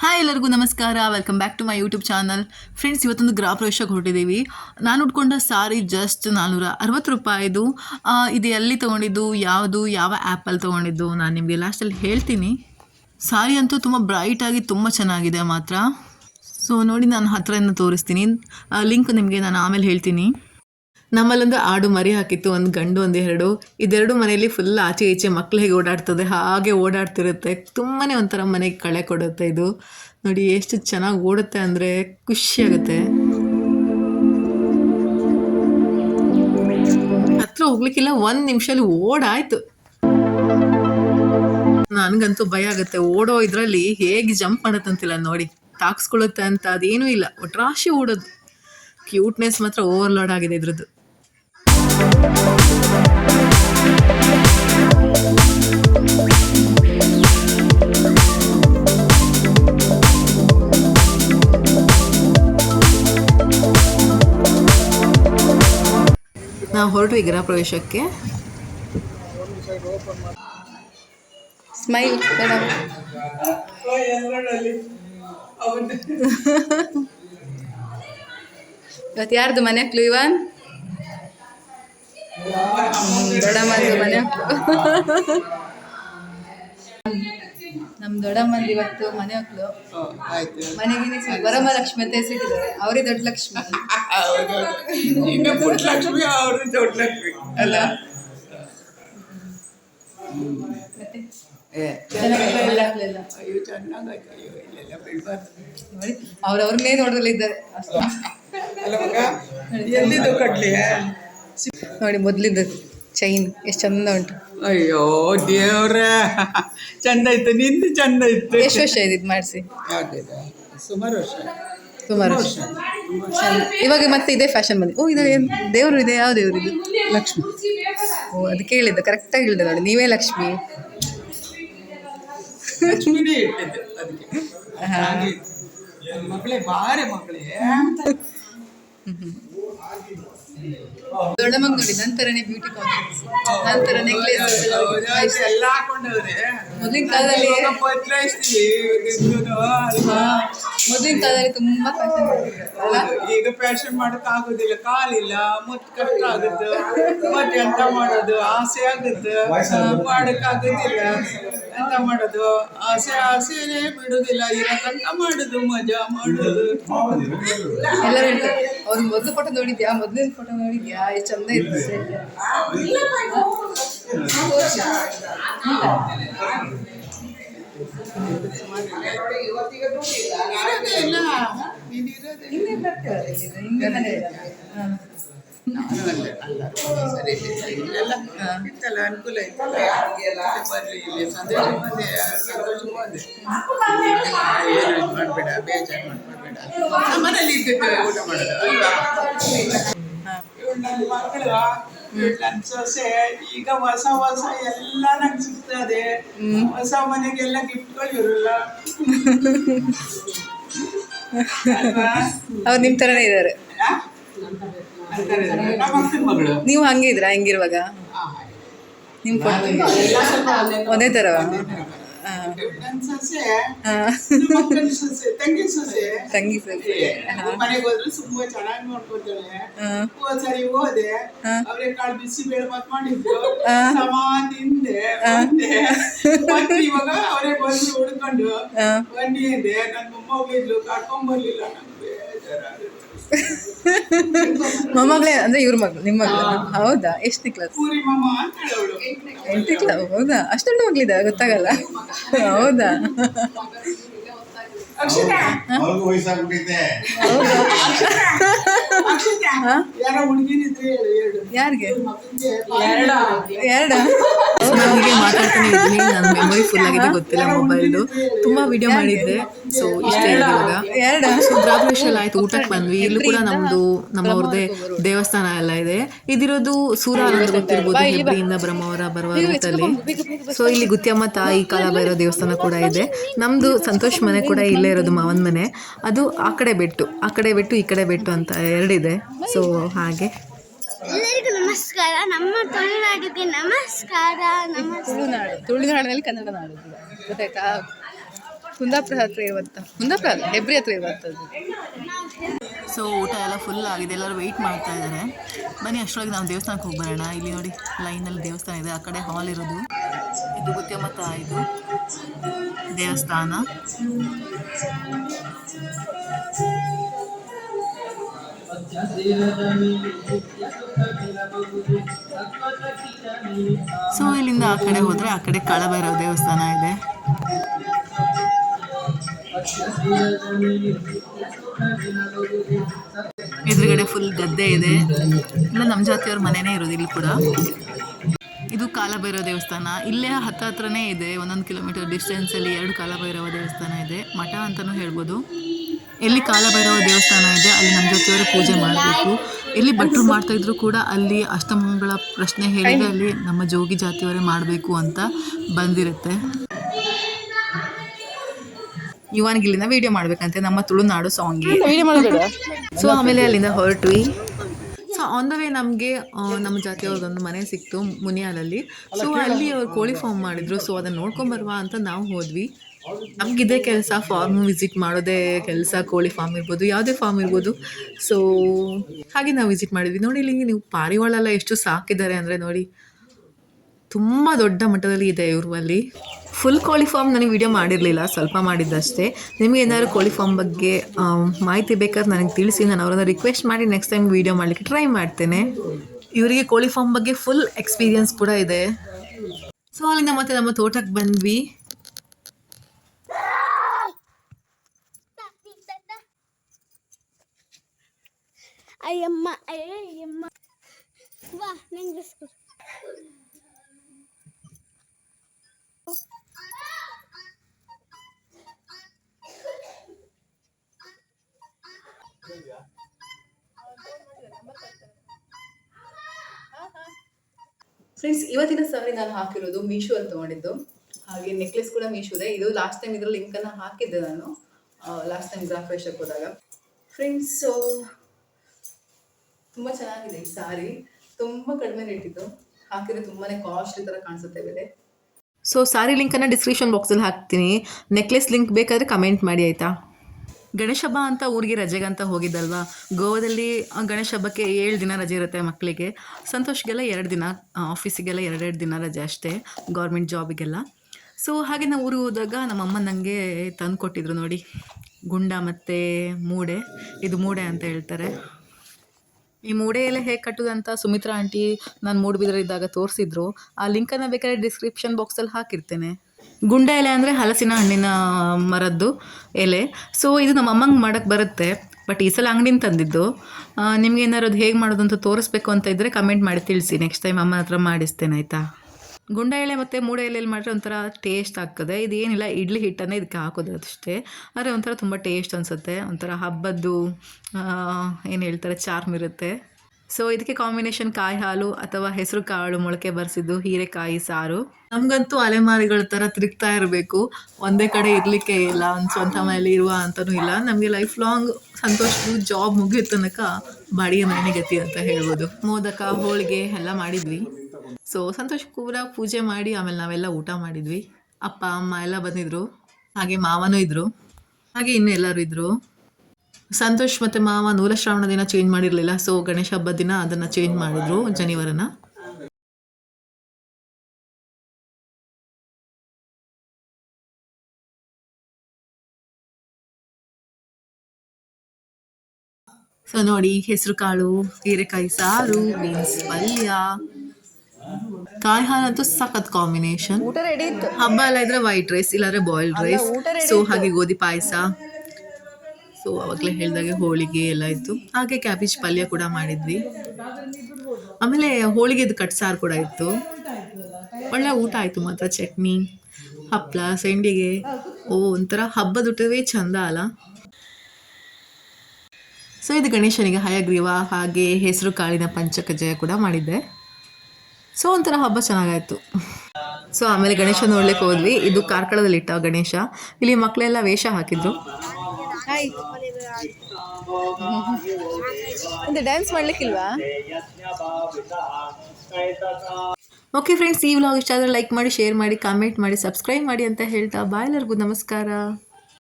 Hi ಎಲ್ಲರಿಗೂ ನಮಸ್ಕಾರ. Welcome back to my YouTube channel friends ಇವತ್ತೊಂದು ಗೃಹ ಪ್ರವೇಶಕ್ಕೆ ಹೊರಟಿದ್ದೀವಿ ನಾನು ಉಟ್ಕೊಂಡ ಸಾರಿ ಜಸ್ಟ್ ನಾನ್ನೂರ ಅರವತ್ತು ರೂಪಾಯಿದು ಇದು ಎಲ್ಲಿ ತೊಗೊಂಡಿದ್ದು, ಯಾವುದು, ಯಾವ ಆ್ಯಪಲ್ಲಿ ತೊಗೊಂಡಿದ್ದು ನಾನು ನಿಮಗೆ ಲಾಸ್ಟಲ್ಲಿ ಹೇಳ್ತೀನಿ. ಸಾರಿ ಅಂತೂ ತುಂಬ ಬ್ರೈಟಾಗಿ ತುಂಬ ಚೆನ್ನಾಗಿದೆ ಮಾತ್ರ. ಸೊ ನೋಡಿ ನಾನು ಹತ್ತಿರ ತೋರಿಸ್ತೀನಿ. ಲಿಂಕ್ ನಿಮಗೆ ನಾನು ಆಮೇಲೆ ಹೇಳ್ತೀನಿ. ನಮ್ಮಲ್ಲೊಂದು ಆಡು ಮರಿ ಹಾಕಿತ್ತು, ಒಂದು ಗಂಡು, ಒಂದು ಎರಡು. ಇದೆರಡು ಮನೆಯಲ್ಲಿ ಫುಲ್ ಆಚೆ ಈಚೆ ಮಕ್ಳು ಹೇಗೆ ಓಡಾಡ್ತದೆ, ಹಾಗೆ ಓಡಾಡ್ತಿರುತ್ತೆ. ತುಂಬಾ ಒಂಥರ ಮನೆಗೆ ಕಳೆ ಕೊಡುತ್ತೆ ಇದು. ನೋಡಿ, ಎಷ್ಟು ಚೆನ್ನಾಗಿ ಓಡುತ್ತೆ ಅಂದರೆ ಖುಷಿಯಾಗುತ್ತೆ ಹತ್ರ ಹೋಗ್ಲಿಕ್ಕಿಲ್ಲ, ಒಂದು ನಿಮಿಷದಲ್ಲಿ ಓಡಾಯ್ತು. ನನಗಂತೂ ಭಯ ಆಗುತ್ತೆ. ಓಡೋ ಇದರಲ್ಲಿ ಹೇಗೆ ಜಂಪ್ ಮಾಡತ್ತಂತಿಲ್ಲ ನೋಡಿ. ತಾಕ್ಸ್ಕೊಳ್ಳುತ್ತೆ ಅಂತ ಅದೇನೂ ಇಲ್ಲ. ಒಟ್ರಾಶಿ ಓಡೋದು. ಕ್ಯೂಟ್ನೆಸ್ ಮಾತ್ರ ಓವರ್ಲೋಡ್ ಆಗಿದೆ ಇದ್ರದ್ದು. ನಾವು ಹೊರಟು ಗೃಹ ಪ್ರವೇಶಕ್ಕೆ. ಸ್ಮೈಲ್ ಮೇಡಮ್ ಇವತ್ತು ಯಾರ್ದು ಮನೆ ಕ್ಲೂ ಇವನ್? ದೊಡ್ಡಮ್ಮಂದು ಮನೆ. ಹಕ್ಲು ನಮ್ ದೊಡ್ಡಮ್ಮಂದು ಇವತ್ತು ಮನೆ ಹಕ್ಲು ಮನೆಗೆ ಬರಮ ಅಂತ ಹೆಸರಿಟ್ಟಿದ್ದಾರೆ ಅವರೇ ದೊಡ್ಡ ಲಕ್ಷ್ಮಿ. ಲಕ್ಷ್ಮಿ ಅವರು ದೊಡ್ಡ ಲಕ್ಷ್ಮಿ. ಅಲ್ಲ? ಅವ್ರವ್ರನ್ನೇ ನೋಡೋದ್ರಲ್ಲಿ ಇದ್ದಾರೆ ಎಲ್ಲಿದ್ದು ಕಡ್ಲಿ? ನೋಡಿ ಮೊದಲಿಂದ ಚೈನ್ ಎಷ್ಟು ಚಂದ ಉಂಟು. ಅಯ್ಯೋ ದೇವ್ರ. ಚಂದ ಇತ್ತು ನಿಂದು ಚಂದ ಇತ್ತು ಎಷ್ಟು ವರ್ಷ ಇದ್ ಮಾಡಿಸಿ? ಸುಮಾರು ವರ್ಷ. ಸುಮಾರು ವರ್ಷ. ಇವಾಗ ಮತ್ತೆ ಇದೇ ಫ್ಯಾಷನ್ ಬಂದಿದೆ. ಓ ಇದು ಏನು ದೇವರು ಇದೆ ಯಾವ ದೇವರು ಇದು? ಲಕ್ಷ್ಮಿ. ಓ ಅದಕ್ಕೆ ಕರೆಕ್ಟ್ ಕರೆಕ್ಟಾಗಿ ಹೇಳಿದೆ ನೋಡಿ. ನೀವೇ ಲಕ್ಷ್ಮಿ. ಮಗಳೇ ಬಾರೆ ಮಗಳೇ. ಮಗ ನೋಡಿ ನಂತರನೇ ಬ್ಯೂಟಿ ಕಾನ್ಫಿಡೆನ್ಸ್ ನಂತರ ನೆಕ್ಲೆಸ್ ಎಲ್ಲ ಹಾಕೊಂಡವ್ರೆ. ಮೊದಲಿನ ಕಾಲದಲ್ಲಿ ಮೊದಲಿನ ಕಾಲದಲ್ಲಿ ತುಂಬಾ ಫ್ಯಾಷನ್ ಅಲ್ಲ? ಈಗ ಫ್ಯಾಷನ್ ಮಾಡಕ್ ಆಗುದಿಲ್ಲ ಕಾಲಿಲ್ಲ ಮುತ್ ಕಷ್ಟ ಆಗುತ್ತೆ ಮತ್ತೆ ಎಂತ ಮಾಡೋದು ಆಸೆ ಆಗುತ್ತೆ ಮಾಡಕ್ ಆಗುದಿಲ್ಲ. ಎಂತ ಮಾಡೋದು? ಆಸೆ ಆಸೆನೇ ಬಿಡುದಿಲ್ಲ ಇರೋ ತನಕ ಮಾಡುದು ಮಜಾ ಮಾಡುದು. ಎಲ್ಲರೂ ಹೇಳ್ತಾರೆ ಅವ್ರು ಮೊದಲು ಫೋಟೋ ನೋಡಿದ್ಯಾ? ಮೊದಲಿನ ಫೋಟೋ ನೋಡಿದ್ಯಾ? ಎಷ್ಟು ಚಂದ ಇತ್ತು ಇತ್ತಲ್ಲ ಅನುಕೂಲ ಇತ್ತು ಸಂತೋಷ ಮಾಡ್ಬೇಡ, ಬೇಜಾರು ಮಾಡ್ಬೇಡ. ಮನೇಲಿ ಇದ್ದಿದ್ದು ಊಟ ಮಾಡೋದು ಅಲ್ವಾ? ಇವ್ಳು ನನ್ನ ಮಗಳು ಇವ್ಳು ನನ್ನ ಸೊಸೆ ಈಗ ಹೊಸ ಹೊಸ ಎಲ್ಲ ನಂಗೆ ಸಿಗ್ತದೆ. ಹೊಸ ಮನೆಗೆಲ್ಲ ಗಿಫ್ಟ್ಗಳು ಇರಲ್ಲ. ಅವ್ರು ನಿಮ್ ತರನೇ ಇದ್ದಾರೆ. ಮಗಳು. ನೀವು ಹಂಗೆ ಇದ್ರಾ ಹೆಂಗಿರುವಾಗ? ನಿಮ್ ಒಂದೇ ತರ ಸೊಸೆ. ಸೊಸೆ ತಂಗಿ ಸೊಸೆ. ತಂಗಿ ಸರಿ ಮನೆಗೆ ಹೋದ್ರೆ ತುಂಬಾ ಚೆನ್ನಾಗಿ ನೋಡ್ಕೊತಾಳೆ ಸರಿ ಹೋದೆ ಅವ್ರೆ ಕಾಳು ಬಿಸಿ ಬೇಳೆ ಮತ್ ಮಾಡಿದ್ರು. ಸಮ ತಿಂದೆ ಮತ್ತೆ ಇವಾಗ ಅವರೇ ಬಂದು ಹುಡ್ಕೊಂಡು. ಬನ್ನಿ ಅಂದೆ ನನ್ ಮೊಮ್ಮ ಹೋಗಿದ್ಲು ಕರ್ಕೊಂಡ್ ಬರ್ಲಿಲ್ಲ ಬೇಜಾರಾಗುತ್ತೆ ಮೊಮ್ಮಗಳೇ ಅಂದ್ರೆ ಇವ್ರ ಮಗಳು ನಿಮ್ಮ ಮಗಳು. ಹೌದಾ? ಎಷ್ಟನೇ ಕ್ಲಾಸ್ ಎಂಟನೇ ಕ್ಲಾಸ್ ಹೌದಾ? ಅಷ್ಟೊಂದು ಮಗಳಿದೆ ಗೊತ್ತಾಗಲ್ಲ. ಹೌದಾ? ಯಾರಿಗೆ? ಮಕ್ಕಳಿಗೆ? ಎರಡ ನಾನು ಹೀಗೆ ಮಾತಾಡ್ತಾನೆ ಇದ್ದೀನಿ. ನನ್ನ ಮೆಮೊರಿ ಫುಲ್ ಆಗಿದೆ ಗೊತ್ತಿಲ್ಲ ಮೊಬೈಲ್ ತುಂಬಾ ವಿಡಿಯೋ ಮಾಡಿದ್ದೆ. ಸೊ ಇಷ್ಟೇ ಇವಾಗ. ಸೊ ಆಯ್ತು ಊಟಕ್ಕೆ ಬಂದ್ವಿ. ಇಲ್ಲೂ ಕೂಡ ನಮ್ದು ನಮ್ಮವ್ರದ್ದೇ ದೇವಸ್ಥಾನ ಎಲ್ಲ ಇದೆ. ಇದಿರೋದು ಸೂರ ಅನ್ನೋದು ಗೊತ್ತಿರ್ಬೋದು ಹೆಬ್ರಿಯಿಂದ ಬ್ರಹ್ಮವರ ಬರುವ ರೂಟಲ್ಲಿ. ಸೊ ಇಲ್ಲಿ ಗುತ್ಯಮ್ಮ ತಾಯಿ ಕಾಲಭೈರವ ದೇವಸ್ಥಾನ ಕೂಡ ಇದೆ. ನಮ್ದು ಸಂತೋಷ್ ಮನೆ ಕೂಡ ಇಲ್ಲೇ ಇರೋದು ಮಾವನ ಮನೆ. ಅದು ಆ ಕಡೆ ಬೆಟ್ಟು ಆ ಕಡೆ ಬೆಟ್ಟು ಈ ಕಡೆ ಬೆಟ್ಟು ಅಂತ ಎರಡಿದೆ ಸೊ ಹಾಗೆ. ನಮಸ್ಕಾರ ನಮ್ಮ ತುಳುನಾಡಿಗೆ ನಮಸ್ಕಾರ ನಮಸ್ಕಾರ ತುಳುನಾಡು ತುಳುನಾಡಿನಲ್ಲಿ ಕನ್ನಡ ನಾಡು ಕೂಡ. ಗೊತ್ತಾಯ್ತಾ? ಕುಂದಾಪುರ ಹತ್ರ ಇವತ್ತ ಕುಂದಾಪುರ ಅಲ್ಲ ಹೆಬ್ರಿ ಹತ್ರ ಸೊ ಊಟ ಎಲ್ಲ ಫುಲ್ ಆಗಿದೆ. ಎಲ್ಲರೂ ವೆಯ್ಟ್ ಮಾಡ್ತಾ ಇದ್ದಾರೆ. ಬನ್ನಿ ಅಷ್ಟರೊಳಗೆ ನಾವು ದೇವಸ್ಥಾನಕ್ಕೆ ಹೋಗಿ ಬರೋಣ. ಇಲ್ಲಿ ನೋಡಿ ಲೈನಲ್ಲಿ ದೇವಸ್ಥಾನ ಇದೆ. ಆ ಕಡೆ ಹಾಲ್ ಇರೋದು. ಇದು ಗುತ್ಯಮತ ಇದು ದೇವಸ್ಥಾನ. ಸೊ ಇಲ್ಲಿಂದ ಆ ಕಡೆ ಹೋದ್ರೆ ಆ ಕಡೆ ಕಾಳಭೈರವ ದೇವಸ್ಥಾನ ಇದೆ. ಎದುರುಗಡೆ ಫುಲ್ ಗದ್ದೆ ಇದೆ. ಇಲ್ಲ ನಮ್ಮ ಜಾತಿಯವ್ರ ಮನೆನೇ ಇರೋದು ಇಲ್ಲಿ ಕೂಡ. ಇದು ಕಾಲಭೈರವ ದೇವಸ್ಥಾನ. ಇಲ್ಲೇ ಹತ್ತ ಹತ್ರನೇ ಇದೆ. ಒಂದೊಂದು ಕಿಲೋಮೀಟರ್ ಡಿಸ್ಟೆನ್ಸಲ್ಲಿ ಎರಡು ಕಾಲಭೈರವ ದೇವಸ್ಥಾನ ಇದೆ. ಮಠ ಅಂತಲೂ ಹೇಳ್ಬೋದು. ಎಲ್ಲಿ ಕಾಲಭೈರವ ದೇವಸ್ಥಾನ ಇದೆ ಅಲ್ಲಿ ನಮ್ಮ ಜೊತೆಯವರು ಪೂಜೆ ಮಾಡಬೇಕು. ಎಲ್ಲಿ ಭಟ್ರು ಮಾಡ್ತಾ ಇದ್ರು ಕೂಡ ಅಲ್ಲಿ ಅಷ್ಟಮಂಗಳ ಪ್ರಶ್ನೆ ಹೇಳಿದ್ರೆ ಅಲ್ಲಿ ನಮ್ಮ ಜೋಗಿ ಜಾತಿಯವರೇ ಮಾಡಬೇಕು ಅಂತ ಬಂದಿರುತ್ತೆ. ಯುವನ್ಗೆ ಇಲ್ಲಿಂದ ವಿಡಿಯೋ ಮಾಡ್ಬೇಕಂತೆ ನಮ್ಮ ತುಳುನಾಡು ಸಾಂಗ್ ಸೊ ಆಮೇಲೆ ಅಲ್ಲಿಂದ ಹೊರಟ್ವಿ. ಸೊ ಆನ್ ದ ವೇ ನಮಗೆ ನಮ್ಮ ಜಾತಿಯವ್ರದ್ದೊಂದು ಮನೆ ಸಿಕ್ತು ಮುನಿಯಾಲಲ್ಲಿ ಸೊ ಅಲ್ಲಿ ಅವ್ರು ಕೋಳಿ ಫಾರ್ಮ್ ಮಾಡಿದ್ರು. ಸೊ ಅದನ್ನು ನೋಡ್ಕೊಂಬರುವ ಅಂತ ನಾವು ಹೋದ್ವಿ. ನಮಗಿದೆ ಕೆಲಸ ಫಾರ್ಮ್ ವಿಸಿಟ್ ಮಾಡೋದೇ ಕೆಲಸ, ಕೋಳಿ ಫಾರ್ಮ್ ಇರ್ಬೋದು, ಯಾವುದೇ ಫಾರ್ಮ್ ಇರ್ಬೋದು. ಸೊ ಹಾಗೆ ನಾವು ವಿಸಿಟ್ ಮಾಡಿದ್ವಿ. ನೋಡಿ, ಇಲ್ಲಿ ನೀವು ಪಾರಿವಾಳ ಎಷ್ಟು ಸಾಕಿದ್ದಾರೆ ಅಂದರೆ ನೋಡಿ, ತುಂಬ ದೊಡ್ಡ ಮಟ್ಟದಲ್ಲಿ ಇದೆ ಇವ್ರಲ್ಲಿ ಫುಲ್ ಕೋಳಿ ಫಾರ್ಮ್ ನನಗೆ ವಿಡಿಯೋ ಮಾಡಿರಲಿಲ್ಲ, ಸ್ವಲ್ಪ ಮಾಡಿದ್ದಷ್ಟೇ. ನಿಮಗೆ ಏನಾದರೂ ಕೋಳಿ ಫಾರ್ಮ್ ಬಗ್ಗೆ ಮಾಹಿತಿ ಬೇಕಾದ್ರೆ ನನಗೆ ತಿಳಿಸಿ, ನಾನು ಅವರನ್ನ ರಿಕ್ವೆಸ್ಟ್ ಮಾಡಿ ನೆಕ್ಸ್ಟ್ ಟೈಮ್ ವಿಡಿಯೋ ಮಾಡಲಿಕ್ಕೆ ಟ್ರೈ ಮಾಡ್ತೇನೆ. ಇವರಿಗೆ ಕೋಳಿ ಫಾರ್ಮ್ ಬಗ್ಗೆ ಫುಲ್ ಎಕ್ಸ್ಪೀರಿಯನ್ಸ್ ಕೂಡ ಇದೆ. ಸೊ ಅಲ್ಲಿಂದ ಮತ್ತೆ ನಮ್ಮ ತೋಟಕ್ಕೆ ಬಂದ್ವಿ. ಅಯ್ಯಮ್ಮ ಅಯ್ಯಮ್ಮ ವಾ, ನಂಗೆ ಫ್ರೆಂಡ್ಸ್ ಇವತ್ತಿನ ಸಾರಿ ನಾನು ಹಾಕಿರೋದು ಮೀಶೋ ಅಲ್ಲಿ ತೊಗೊಂಡಿದ್ದು. ಹಾಗೆ ನೆಕ್ಲೆಸ್ ಕೂಡ ಮೀಶೋದೆ ಇದು. ಲಾಸ್ಟ್ ಟೈಮ್ ಇದ್ರ ಲಿಂಕನ್ನು ಹಾಕಿದ್ದೆ ನಾನು. ಲಾಸ್ಟ್ ಟೈಮ್ ಗ್ರಾಫ್ ಹೋದಾಗ. ಫ್ರೆಂಡ್ಸ್ ತುಂಬ ಚೆನ್ನಾಗಿದೆ ಈ ಸಾರಿ ತುಂಬ ಕಡಿಮೆ ರೇಟ್ ಇತ್ತು ಹಾಕಿದ್ರೆ ತುಂಬಾ ಕಾಸ್ಟ್ಲಿ ಥರ ಕಾಣಿಸುತ್ತೆ ಬೆಲೆ. ಸೊ ಸಾರಿ ಲಿಂಕನ್ನು ಡಿಸ್ಕ್ರಿಪ್ಷನ್ ಬಾಕ್ಸಲ್ಲಿ ಹಾಕ್ತೀನಿ. ನೆಕ್ಲೆಸ್ ಲಿಂಕ್ ಬೇಕಾದರೆ ಕಮೆಂಟ್ ಮಾಡಿ ಆಯಿತಾ? ಗಣೇಶ ಹಬ್ಬ ಅಂತ ಊರಿಗೆ ರಜೆಗಂತ ಹೋಗಿದ್ದಲ್ವಾ? ಗೋವಾದಲ್ಲಿ ಗಣೇಶ ಹಬ್ಬಕ್ಕೆ ಏಳು ದಿನ ರಜೆ ಇರುತ್ತೆ ಮಕ್ಕಳಿಗೆ. ಸಂತೋಷ್ಗೆಲ್ಲ ಎರಡು ದಿನ ಆಫೀಸಿಗೆಲ್ಲ ಎರಡೆರಡು ದಿನ ರಜೆ ಅಷ್ಟೇ ಗೌರ್ಮೆಂಟ್ ಜಾಬಿಗೆಲ್ಲ ಸೊ ಹಾಗೆ ನಾವು ಊರಿಗೆ ಹೋದಾಗ ನಮ್ಮಮ್ಮ ನನಗೆ ತಂದು ಕೊಟ್ಟಿದ್ರು ನೋಡಿ. ಗುಂಡ ಮತ್ತು ಮೂಡೆ. ಇದು ಮೂಡೆ ಅಂತ ಹೇಳ್ತಾರೆ. ಈ ಮೂಡೆ ಎಲೆ ಹೇಗೆ ಕಟ್ಟುದಂತ ಸುಮಿತ್ರಾ ಆಂಟಿ ನಾನು ಮೂಡುಬಿದ್ರೆ ಇದ್ದಾಗ ತೋರಿಸಿದ್ರು. ಆ ಲಿಂಕನ್ನು ಬೇಕಾದ್ರೆ ಡಿಸ್ಕ್ರಿಪ್ಷನ್ ಬಾಕ್ಸಲ್ಲಿ ಹಾಕಿರ್ತೇನೆ. ಗುಂಡ ಎಲೆ ಅಂದರೆ ಹಲಸಿನ ಹಣ್ಣಿನ ಮರದ್ದು ಎಲೆ. ಸೊ ಇದು ನಮ್ಮ ಅಮ್ಮಂಗೆ ಮಾಡೋಕ್ಕೆ ಬರುತ್ತೆ ಬಟ್ ಈ ಸಲ ಅಂಗಡಿನ ತಂದಿದ್ದು. ನಿಮ್ಗೆ ಏನಾರು ಅದು ಹೇಗೆ ಮಾಡೋದು ಅಂತ ತೋರಿಸ್ಬೇಕು ಅಂತ ಇದ್ದರೆ ಕಮೆಂಟ್ ಮಾಡಿ ತಿಳಿಸಿ. ನೆಕ್ಸ್ಟ್ ಟೈಮ್ ಅಮ್ಮನ ಹತ್ರ ಮಾಡಿಸ್ತೇನೆ, ಆಯಿತಾ? ಗುಂಡ ಎಲೆ ಮತ್ತು ಮೂಡೆ ಎಲೆಯಲ್ಲಿ ಮಾಡಿದ್ರೆ ಒಂಥರ ಟೇಸ್ಟ್ ಆಗ್ತದೆ. ಇದೇನಿಲ್ಲ, ಇಡ್ಲಿ ಹಿಟ್ಟನ್ನೇ ಇದಕ್ಕೆ ಹಾಕೋದು ಅಷ್ಟೇ ಆದರೆ ಒಂಥರ ತುಂಬ ಟೇಸ್ಟ್ ಅನಿಸುತ್ತೆ. ಒಂಥರ ಹಬ್ಬದ್ದು ಏನು ಹೇಳ್ತಾರೆ ಚಾರ್ಮ್ ಇರುತ್ತೆ. ಸೊ ಇದಕ್ಕೆ ಕಾಂಬಿನೇಷನ್ ಕಾಯಿ ಹಾಲು ಅಥವಾ ಹೆಸರು ಕಾಳು ಮೊಳಕೆ ಬರೆಸಿದ್ದು ಹೀರೆಕಾಯಿ ಸಾರು. ನಮಗಂತೂ ಅಲೆಮಾರಿಗಳ ಥರ ತಿರುಗ್ತಾ ಇರಬೇಕು. ಒಂದೇ ಕಡೆ ಇರಲಿಕ್ಕೆ ಇಲ್ಲ ಒಂದು ಸ್ವಂತ ಮನೇಲಿ ಇರುವ ಅಂತಲೂ ಇಲ್ಲ. ನಮಗೆ ಲೈಫ್ ಲಾಂಗ್ ಸಂತೋಷ ಜಾಬ್ ಮುಗಿಯೋ ತನಕ ಬಾಡಿಗೆ ಮನೆಗೆ ಗತಿ ಅಂತ ಹೇಳ್ಬೋದು. ಮೋದಕ, ಹೋಳಿಗೆ ಎಲ್ಲ ಮಾಡಿದ್ವಿ. ಸೊ ಸಂತೋಷ್ ಕೂಡ ಪೂಜೆ ಮಾಡಿ, ಆಮೇಲೆ ನಾವೆಲ್ಲ ಊಟ ಮಾಡಿದ್ವಿ. ಅಪ್ಪ, ಅಮ್ಮ ಎಲ್ಲ ಬಂದಿದ್ರು. ಹಾಗೆ ಮಾವನೂ ಇದ್ರು. ಹಾಗೆ ಇನ್ನೂ ಎಲ್ಲರೂ ಇದ್ರು. ಸಂತೋಷ್ ಮತ್ತೆ ಮಾವ ನೂಲ ಶ್ರಾವಣ ದಿನ ಚೇಂಜ್ ಮಾಡಿರಲಿಲ್ಲ. ಸೊ ಗಣೇಶ ಹಬ್ಬದ ದಿನ ಅದನ್ನ ಚೇಂಜ್ ಮಾಡಿದ್ರು ಜನಿವಾರನ. ಸೊ ನೋಡಿ, ಹೆಸರು ಕಾಳು, ಹೀರೆಕಾಯಿ ಸಾರು ಬೀನ್ಸ್ ಪಲ್ಯ. ಕಾಯಿ ಹಾಲಂತೂ ಸಖತ್ ಕಾಂಬಿನೇಷನ್ ಊಟ ರೆಡಿ ಇತ್ತು. ಹಬ್ಬ ಎಲ್ಲ ಇದ್ರೆ ವೈಟ್ ರೈಸ್ ಇಲ್ಲಾಂದ್ರೆ ಬಾಯ್ಲ್ಡ್ ರೈಸ್ ಸೊ ಹಾಗೆ ಗೋಧಿ ಪಾಯಸ. ಸೊ ಅವಾಗಲೇ ಹೇಳಿದಾಗೆ ಹೋಳಿಗೆ ಎಲ್ಲ ಇತ್ತು. ಹಾಗೆ ಕ್ಯಾಬೇಜ್ ಪಲ್ಯ ಕೂಡ ಮಾಡಿದ್ವಿ. ಆಮೇಲೆ ಹೋಳಿಗೆದು ಕಟ್ ಸಾರು ಕೂಡ ಇತ್ತು. ಒಳ್ಳೆ ಊಟ ಆಯಿತು ಮಾತ್ರ ಚಟ್ನಿ ಹಪ್ಪಳ ಸೆಂಡಿಗೆ. ಓ ಒಂಥರ ಹಬ್ಬದ ಊಟವೇ ಚಂದ ಅಲ್ಲ. ಸೊ ಇದು ಗಣೇಶನಿಗೆ ಹಯಗ್ರೀವ ಹಾಗೆ ಹೆಸರು ಕಾಳಿನ ಪಂಚಕಜಯ ಕೂಡ ಮಾಡಿದ್ದೆ. ಸೊ ಒಂಥರ ಹಬ್ಬ ಚೆನ್ನಾಗಾಯ್ತು. ಸೊ ಆಮೇಲೆ ಗಣೇಶ ನೋಡ್ಲಿಕ್ಕೆ ಹೋದ್ವಿ. ಇದು ಕಾರ್ಕಳದಲ್ಲಿ ಇಟ್ಟ ಗಣೇಶ. ಇಲ್ಲಿ ಮಕ್ಕಳೆಲ್ಲ ವೇಷ ಹಾಕಿದ್ರು. ಡ್ಯಾನ್ಸ್ ಮಾಡ್ಲಿಕ್ಕಿಲ್ವಾ? ಓಕೆ ಫ್ರೆಂಡ್ಸ್ ಈ ವ್ಲಾಗ್ ಇಷ್ಟ ಆದರೆ ಲೈಕ್ ಮಾಡಿ ಶೇರ್ ಮಾಡಿ ಕಾಮೆಂಟ್ ಮಾಡಿ ಸಬ್ಸ್ಕ್ರೈಬ್ ಮಾಡಿ ಅಂತ ಹೇಳ್ತಾ ಬಾಯ್ ಎಲ್ಲರಿಗೂ. ನಮಸ್ಕಾರ.